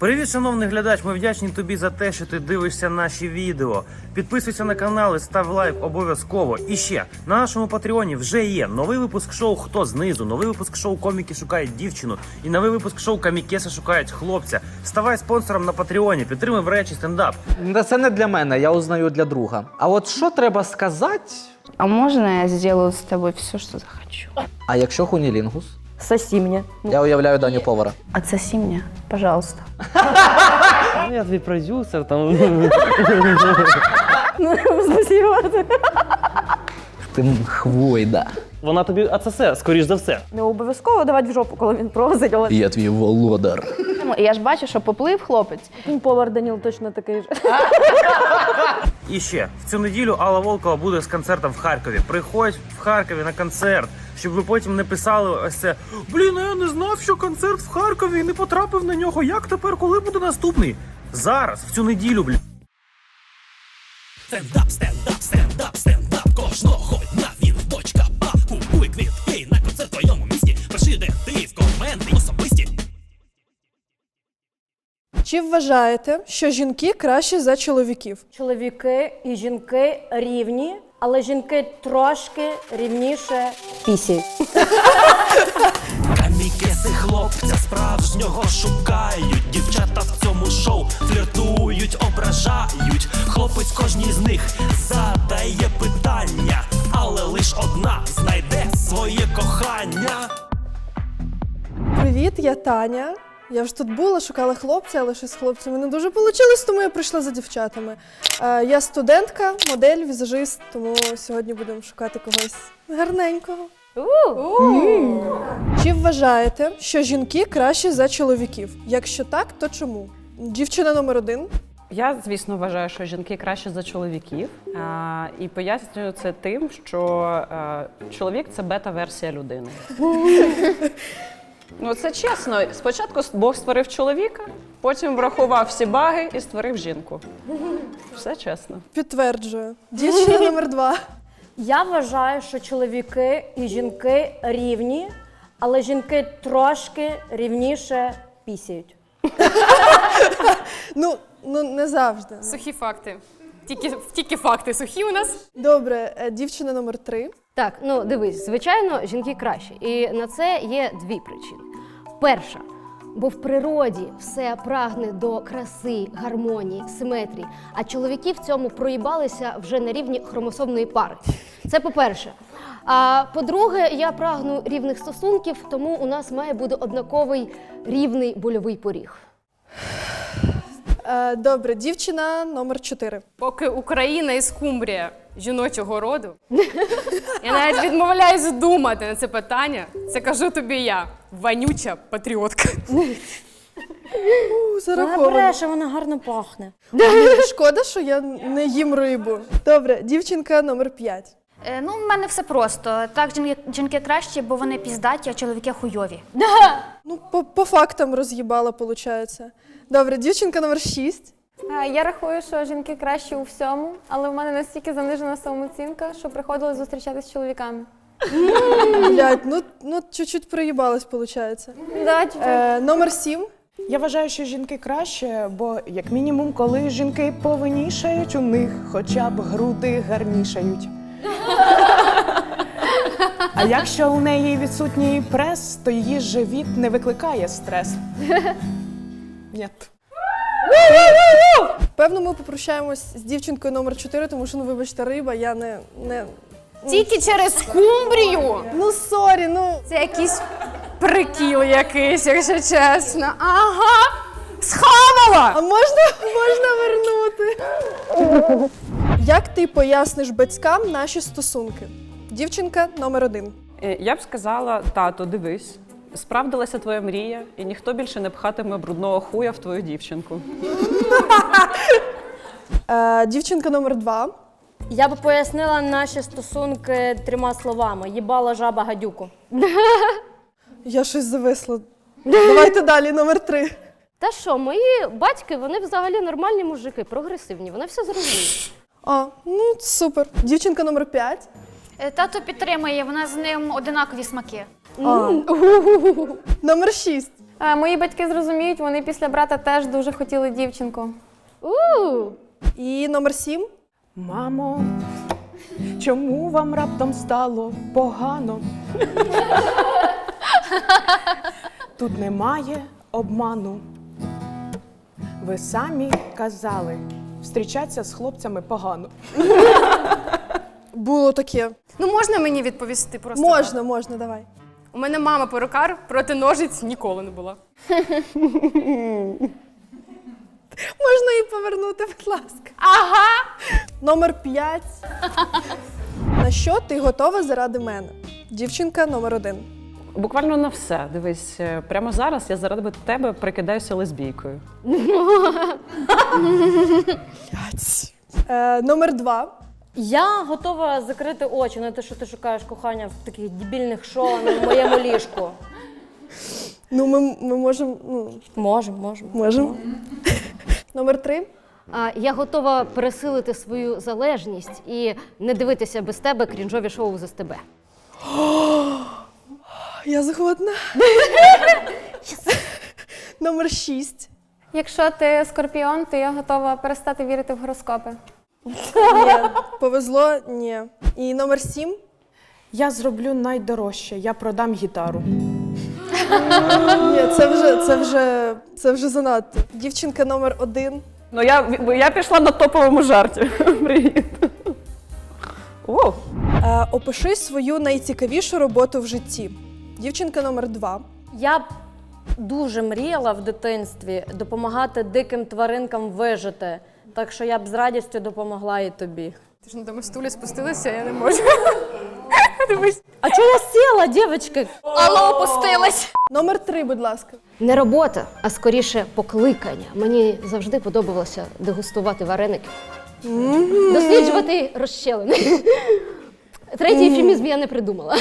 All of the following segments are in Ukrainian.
Привіт, шановний глядач. Ми вдячні тобі за те, що ти дивишся наші відео. Підписуйся на канал і став лайк обов'язково. І ще на нашому патреоні вже є новий випуск шоу Хто знизу, новий випуск шоу Коміки шукають дівчину і новий випуск шоу Камікеси шукають хлопця. Ставай спонсором на патреоні, підтримай в речі стендап. Це не для мене, я узнаю для друга. А от що треба сказати? А можно я сделаю с тобой все, что захочу? А якщо хунілінгус? Соси мне. Я уявляю Даню повара. Отсоси мне, пожалуйста. Ну, я твій продюсер, там. Ну, спасибо. Ти хвойда. Вона тобі АЦС, скоріш за все. Не обов'язково давати в жопу, коли він просить, але Я твій володар. І я ж бачу, що поплив хлопець. повар Даніл точно такий же. І ще в цю неділю Алла Волкова буде з концертом в Харкові. Приходь в Харкові на концерт, щоб ви потім не писали ось це. Блін, а я не знав, що концерт в Харкові і не потрапив на нього. Як тепер, коли буде наступний? Зараз, в цю неділю, блін. Стендап, стендап, стендап, стендап кожного Чи вважаєте, що жінки кращі за чоловіків? Чоловіки і жінки рівні, але жінки трошки рівніше пісі. Камікеси хлопця справжнього шукають Дівчата в цьому шоу фліртують, ображають Хлопець кожній з них задає питання Але лиш одна знайде своє кохання Привіт, я Таня. Я вже тут була, шукала хлопця, але щось з хлопцями не дуже вийшло, тому я прийшла за дівчатами. Е, я студентка, модель, візажист, тому сьогодні будемо шукати когось гарненького. Чи вважаєте, що жінки кращі за чоловіків? Якщо так, то чому? Дівчина номер один. Я, звісно, вважаю, що жінки краще за чоловіків. А, і пояснюю це тим, що е, чоловік це бета-версія людини. ну, це чесно. Спочатку Бог створив чоловіка, потім врахував всі баги і створив жінку. Все чесно. Підтверджую. Дівчина номер два. Я вважаю, що чоловіки і жінки рівні, але жінки трошки рівніше пісяють. Ну, ну не завжди. Сухі факти. Тільки, тільки факти сухі у нас. Добре, е, дівчина номер три. Так, ну дивись, звичайно, жінки кращі. І на це є дві причини. Перша, бо в природі все прагне до краси, гармонії, симетрії, а чоловіки в цьому проїбалися вже на рівні хромосомної пари. Це по-перше. А по-друге, я прагну рівних стосунків, тому у нас має бути однаковий рівний больовий поріг. Е, Добре, дівчина номер чотири. Поки Україна і скумбрія жіночого роду. Я навіть відмовляюсь думати на це питання. Це кажу тобі я, вонюча патріотка. У, Вона Зараховано. бреше, вона гарно пахне. Шкода, що я не їм рибу. Добре, дівчинка номер 5. Е, Ну, в мене все просто. Так, жінки, жінки кращі, бо вони піздаті, а чоловіки хуйові. Ну, по, по фактам роз'їбала, виходить. Добре, дівчинка номер 6. Я рахую, що жінки кращі у всьому, але в мене настільки занижена самооцінка, що приходилось зустрічатися з чоловіками. Блять, ну, ну чуть-чуть проїбалась, виходить. Да, чуть-чуть. Е, номер 7. Я вважаю, що жінки краще, бо як мінімум, коли жінки повинішають, у них хоча б груди гарнішають. А якщо у неї відсутній прес, то її живіт не викликає стрес. Ні. Певно, ми попрощаємось з дівчинкою номер 4, тому що, ну, вибачте, риба, я не. не... Тільки через скумбрію. Ну, сорі, ну. Це якийсь прикіл якийсь, якщо чесно. Ага. Схавала! А можна, можна вернути? Як ти поясниш батькам наші стосунки? Дівчинка номер один. Е, Я б сказала, тато, дивись. Справдилася твоя мрія, і ніхто більше не пхатиме брудного хуя в твою дівчинку. Е, дівчинка номер два. Я би пояснила наші стосунки трьома словами: їбала жаба гадюку. Я щось зависла. Давайте далі, номер три. Та що, мої батьки, вони взагалі нормальні мужики, прогресивні, вони все зрозуміють. А, ну супер. Дівчинка номер 5. Е, Тато підтримує, вона з ним одинакові смаки. А. Номер 6. Е, Мої батьки зрозуміють, вони після брата теж дуже хотіли дівчинку. У! І номер сім. Мамо, чому вам раптом стало погано? Тут немає обману. Ви самі казали, зустрічатися з хлопцями погано. Було таке. Ну можна мені відповісти просто? Можна, можна, давай. У мене мама перукар проти ножиць ніколи не була. Можна її повернути, будь ласка. Ага. Номер 5. На що ти готова заради мене? Дівчинка номер один. Буквально на все. Дивись, е, прямо зараз я заради тебе прикидаюся лесбійкою. Е, номер 2. Я готова закрити очі на те, що ти шукаєш кохання в таких дебільних шоу на моєму ліжку. Ну, ми, ми можемо. Ну, Можемо, можемо. можемо. Номер 3. А, я готова пересилити свою залежність і не дивитися без тебе крінжові шоу з СТБ. Я згодна. Номер 6. Якщо ти скорпіон, то я готова перестати вірити в гороскопи. Ні. Повезло? Ні. І номер 7. Я зроблю найдорожче, я продам гітару. Ні, це вже, це вже, це вже занадто. Дівчинка номер 1. Ну я, я пішла на топовому жарті. Привіт. О, Е, опиши свою найцікавішу роботу в житті. Дівчинка номер 2. Я б дуже мріяла в дитинстві допомагати диким тваринкам вижити. Так що я б з радістю допомогла і тобі. Ти ж на тому стулі спустилася, я не можу. А чого я сіла, дівчатки? Алло, опустилась. Номер 3, будь ласка. Не робота, а скоріше покликання. Мені завжди подобалося дегустувати вареники, досліджувати розщелини. Третій ефемізм я не придумала.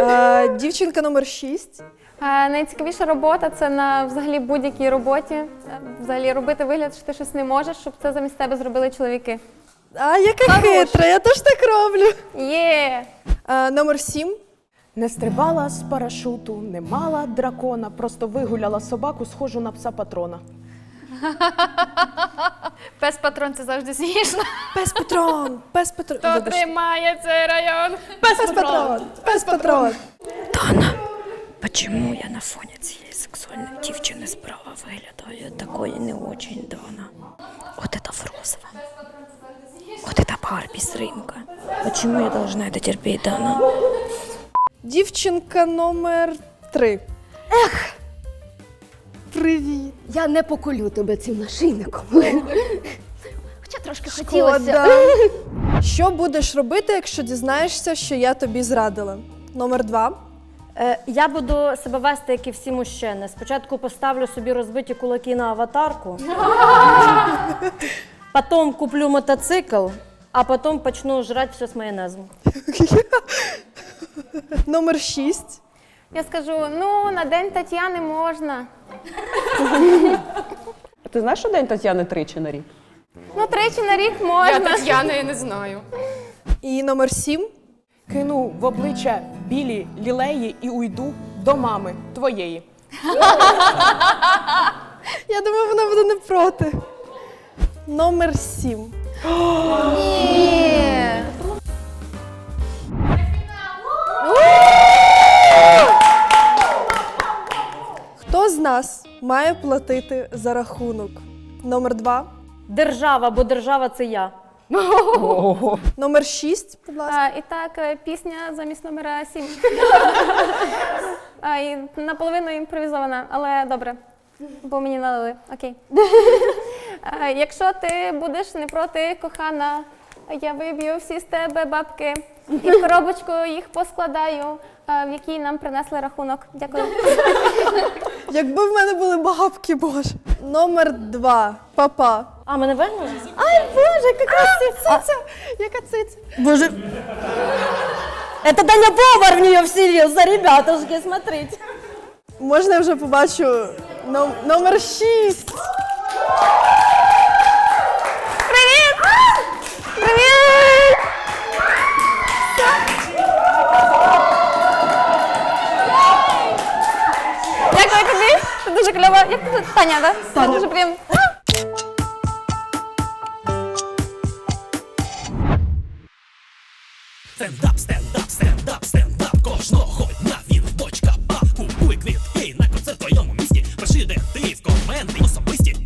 Е, дівчинка номер 6. Найцікавіша робота це на взагалі будь-якій роботі. Е, Взагалі робити вигляд, що ти щось не можеш, щоб це замість тебе зробили чоловіки. А, яка хитра, я теж так роблю. Є! Е, номер 7. Не стрибала з парашуту, не мала дракона, просто вигуляла собаку, схожу на пса патрона. Пес патрон це завжди смішно. Пес Патрон, пес Патрон. Хто тримає цей район? Пес Патрон, пес Патрон. Почему я на фоне цієї сексуальної дівчини справа виглядаю такої не очень Дона? Вот это в розовом. Вот это Барби с рынка. Почему я должна это терпеть, Дана? Дівчинка номер 3. Ех! Привіт. Я не поколю тебе цим нашийником. Хоча трошки хотілося. Шкода. Що будеш робити, якщо дізнаєшся, що я тобі зрадила? Номер 2. Е, я буду себе вести, як і всі мужчини. Спочатку поставлю собі розбиті кулаки на аватарку, потім куплю мотоцикл, а потім почну жрати все з майонезом. Номер 6. Я скажу: ну, на день Тетяни можна. ти знаєш, що день Тетяни тричі на рік? Ну, тричі на рік Я можна. Тетяни не знаю. І номер 7. Кину в обличчя білі лілеї і уйду до мами твоєї. Я думаю, вона буде не проти. Номер 7. Хто з нас має платити за рахунок? Номер 2. Держава, бо держава це я. Номер 6, будь ласка. І так, е, пісня замість номера 7. а, і наполовину імпровізована, але добре. Бо мені налили. Окей. а, якщо ти будеш не проти, кохана, я виб'ю всі з тебе бабки і в коробочку їх поскладаю, а, в якій нам принесли рахунок. Дякую. Якби в мене були бабки, боже. Номер два. Папа. А, мене вигнали? Ай, боже, яка циця! Яка циця? Боже. Это Даня Повар в нее вселился, ребятушки, смотрите. Можна я вже побачу Ном- номер 6. Привіт! Привіт! Дуже кльово. Як ти Таня, да? Таня. Дуже приємно. Стендап, стендап, стендап, стендап кожного дня він бочка ба Купуй квітки на концерт в твоєму місті Пиши, де ти в коменти особисті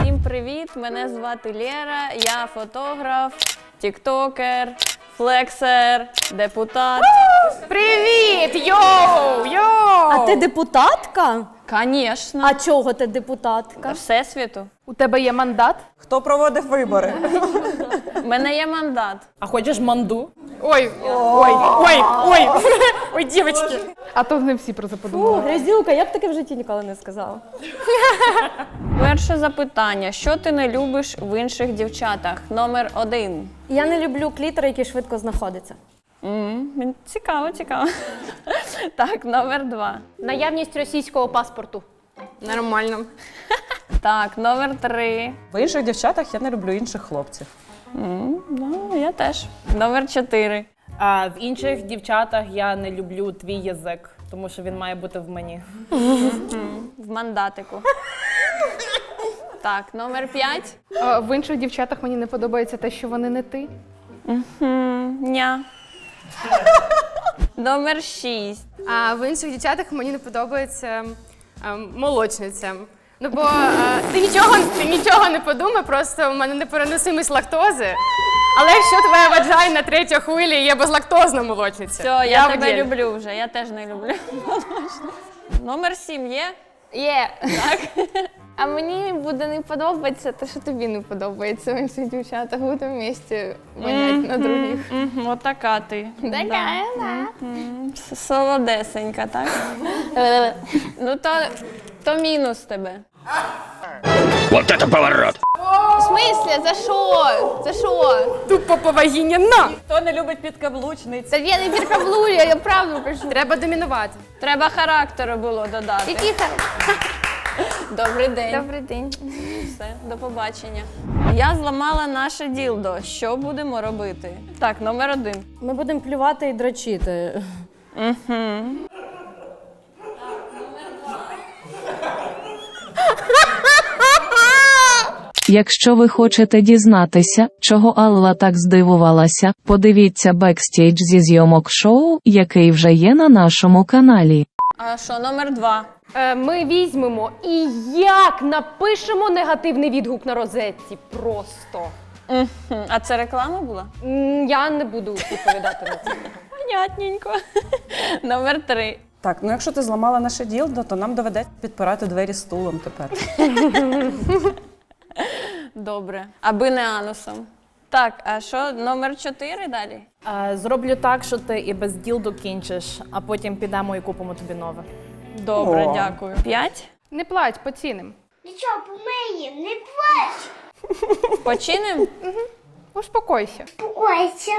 Всім привіт! Мене звати Лєра, я фотограф, тіктокер, флексер, депутат. Привіт! Йоу! Йоу! А ти депутатка? Звісно. А чого ти депутатка? Всесвіту. У тебе є мандат? Хто проводив вибори? У мене є мандат. А хочеш манду? Ой, ой, ой, ой, ой, дівчатки. А то не всі про це Фу, подумали. грязюка, я б таке в житті ніколи не сказала. Перше запитання: що ти не любиш в інших дівчатах? Номер один. Я не люблю клітери, які швидко знаходяться. М, Цікаво, цікаво. Так, номер два. Наявність російського паспорту. Нормально. Так, номер три. В інших дівчатах я не люблю інших хлопців. М, Ну, я теж. Номер чотири. А в інших дівчатах я не люблю твій язик, тому що він має бути в мені. В мандатику. Так, номер п'ять. В інших дівчатах мені не подобається те, що вони не ти. Ня. Номер шість. А в інших дівчатах мені не подобається ем, молочниця. Ну бо е, ти нічого ти нічого не подумай, просто в мене непереносимість лактози. Але якщо твоя ваджайна третя хвилі є безлактозна молочниця. Все, я, тебе люблю вже. Я теж не люблю. Номер сім є. Є. Так. А мені буде не подобатися те, що тобі не подобається в інших дівчатах. Будемо вместе вонять на других. Мгм, Отака ти. Така, да. Мгм, с- Солодесенька, так? ну то, то мінус тебе. Вот это поворот! В смислі? За що? За що? Тупо повагіння на! Хто не любить підкаблучниць? Це я не біркаблую, я правду кажу. Треба домінувати. Треба характеру було додати. Який хар... Добрий день. Добрий день. Все, до побачення. Я зламала наше ділдо. Що будемо робити? Так, номер один. Ми будемо плювати і дрочити. Угу. Якщо ви хочете дізнатися, чого Алла так здивувалася, подивіться бекстейдж зі зйомок шоу, який вже є на нашому каналі. А що, номер два? Е, Ми візьмемо і як напишемо негативний відгук на розетці. Просто. Мгм. А це реклама була? М, Я не буду відповідати на це. Понятненько. Номер три. Так, ну якщо ти зламала наше ділдо, то нам доведеться підпирати двері стулом тепер. Добре. Аби не анусом. Так, а що, номер чотири далі? Зроблю так, що ти і без ділду кінчиш, а потім підемо і купимо тобі нове. Добре, О. дякую. П'ять. Не плач, поціним. Нічого, помиємо, не плач. Починим? Успокойся. Спокойся,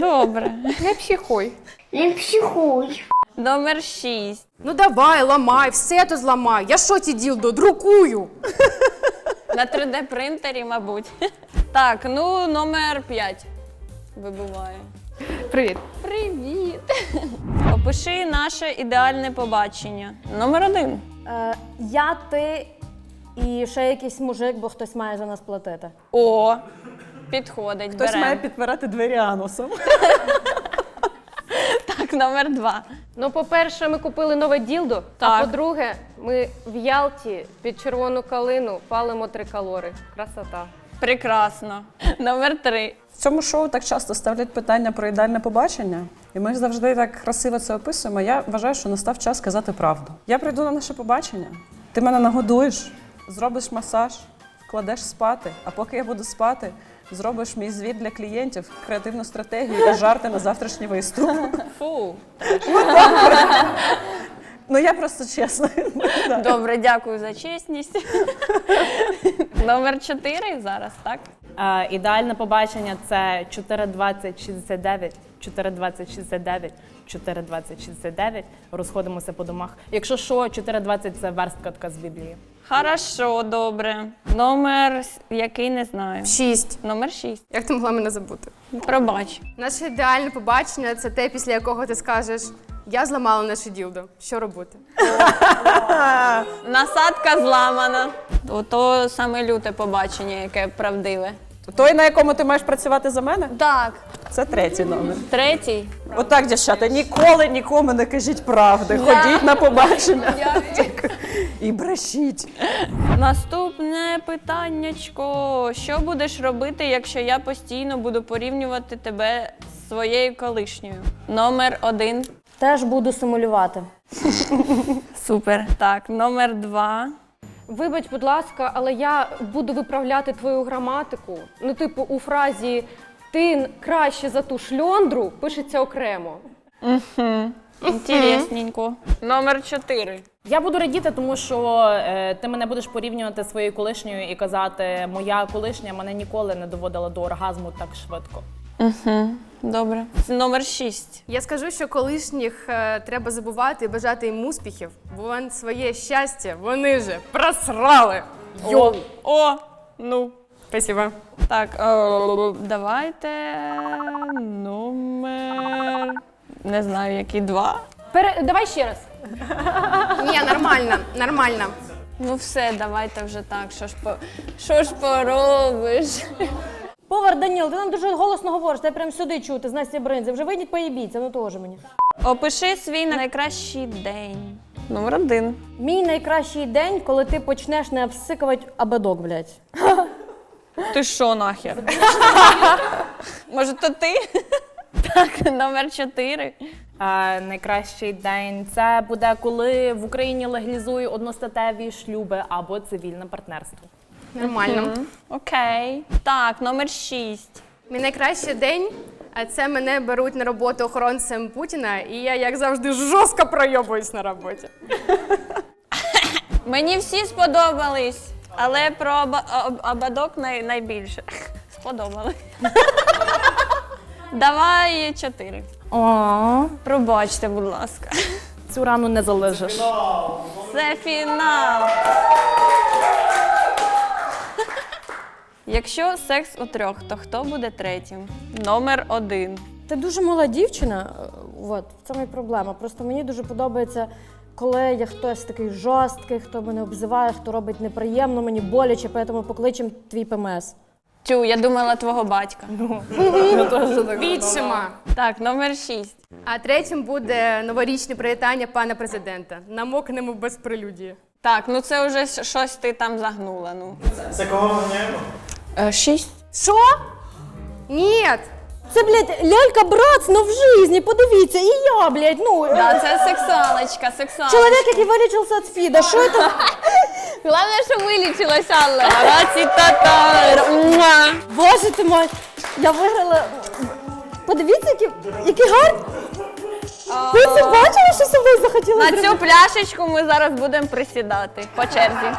Добре. Не психуй. не психуй. Номер шість. Ну давай, ламай, все то зламай. Я що ці ділдо, друкую. На 3D принтері, мабуть. Так, ну номер 5 вибуває. Привіт. Привіт! Опиши наше ідеальне побачення. Номер один. Е, я, ти і ще якийсь мужик, бо хтось має за нас платити. О, підходить. Хтось берем. має підпирати двері анусом. Так, номер два. Ну, по-перше, ми купили нове ділдо. А по-друге, ми в Ялті під червону калину палимо три калори. Красота. Прекрасно. Номер три. В цьому шоу так часто ставлять питання про ідеальне побачення, і ми завжди так красиво це описуємо. Я вважаю, що настав час сказати правду. Я прийду на наше побачення, ти мене нагодуєш, зробиш масаж, вкладеш спати, а поки я буду спати, зробиш мій звіт для клієнтів, креативну стратегію і жарти на завтрашній виступ. Фу. Ну я просто чесна. Добре, дякую за чесність. Номер чотири зараз, так? Е, ідеальне побачення це 42069, 42069, 42069. Розходимося по домах. Якщо що, 420 це версткатка з Біблії. Хорошо, добре. Номер який не знаю. Шість. Номер шість. Як ти могла мене забути? Пробач. Наше ідеальне побачення це те, після якого ти скажеш Я зламала наше ділдо. Що робити? Насадка зламана. Ото саме люте побачення, яке правдиве. Той, на якому ти маєш працювати за мене? Так. Це третій номер. Третій. Отак, дівчата, ніколи нікому не кажіть правди. Ходіть на побачення і брешіть. Наступне питаннячко. Що будеш робити, якщо я постійно буду порівнювати тебе з своєю колишньою? Номер один. Теж буду симулювати. Супер. Так, номер два. Вибач, будь ласка, але я буду виправляти твою граматику. Ну, типу, у фразі ти краще за ту шльондру пишеться окремо. Угу. Інтересненько. Номер чотири. Я буду радіти, тому що е, ти мене будеш порівнювати зі своєю колишньою і казати, моя колишня мене ніколи не доводила до оргазму так швидко. Угу. Добре. Номер шість. Я скажу, що колишніх е, треба забувати і бажати їм успіхів, бо вон своє щастя вони же просрали. О, о, ну. Спасибо. Так, е, давайте номер. Не знаю, який два. Пере... Давай ще раз. Ні, нормально, нормально. Ну все, давайте вже так. Що ж по що ж поробиш? Повар Даніл, ти нам дуже голосно говориш, ти прям сюди чути, з Насті Бринзи. Вже вийдіть поїбіться, ну теж мені. Опиши свій найкращий день. Номер один. Мій найкращий день, коли ти почнеш не обсикувати абедок, блядь. Ти що нахер? Може, то ти? Так, номер чотири. Е, найкращий день це буде, коли в Україні легалізують одностатеві шлюби або цивільне партнерство. Нормально. Окей. Так, номер шість. Мій найкращий день. А це мене беруть на роботу охоронцем Путіна, і я, як завжди, жорстко пройобуюсь на роботі. Мені всі сподобались, але про аба- об- ободок най- найбільше. Сподобались. Давай чотири. О, Пробачте, будь ласка. цю рану не залежиш. Це фінал. Якщо секс у трьох, то хто буде третім? Номер один. Ти дуже мала дівчина, е, от, в цьому і проблема. Просто мені дуже подобається, коли є хтось такий жорсткий, хто мене обзиває, хто робить неприємно, мені боляче, тому покличем твій ПМС. Тю, я думала твого батька. Відчима. Так, номер шість. А третім буде новорічне привітання пана президента. Намокнемо без прелюдії. Так, ну це вже щось ти там загнула. Ну. Це кого ми міняємо? Е, шість. Що? Ні. Це, блядь, лялька братство в житті, подивіться, і я, блядь, ну. Да, це сексуалочка, сексуалочка. Чоловік, який вилічився від СПІДа, що це? Головне, що вилічилась, Алла. Раці татар. Боже ти мой, я виграла. Подивіться, які, які гарні. Ви це бачили, що собою захотіла На зробити? цю пляшечку ми зараз будемо присідати по черзі.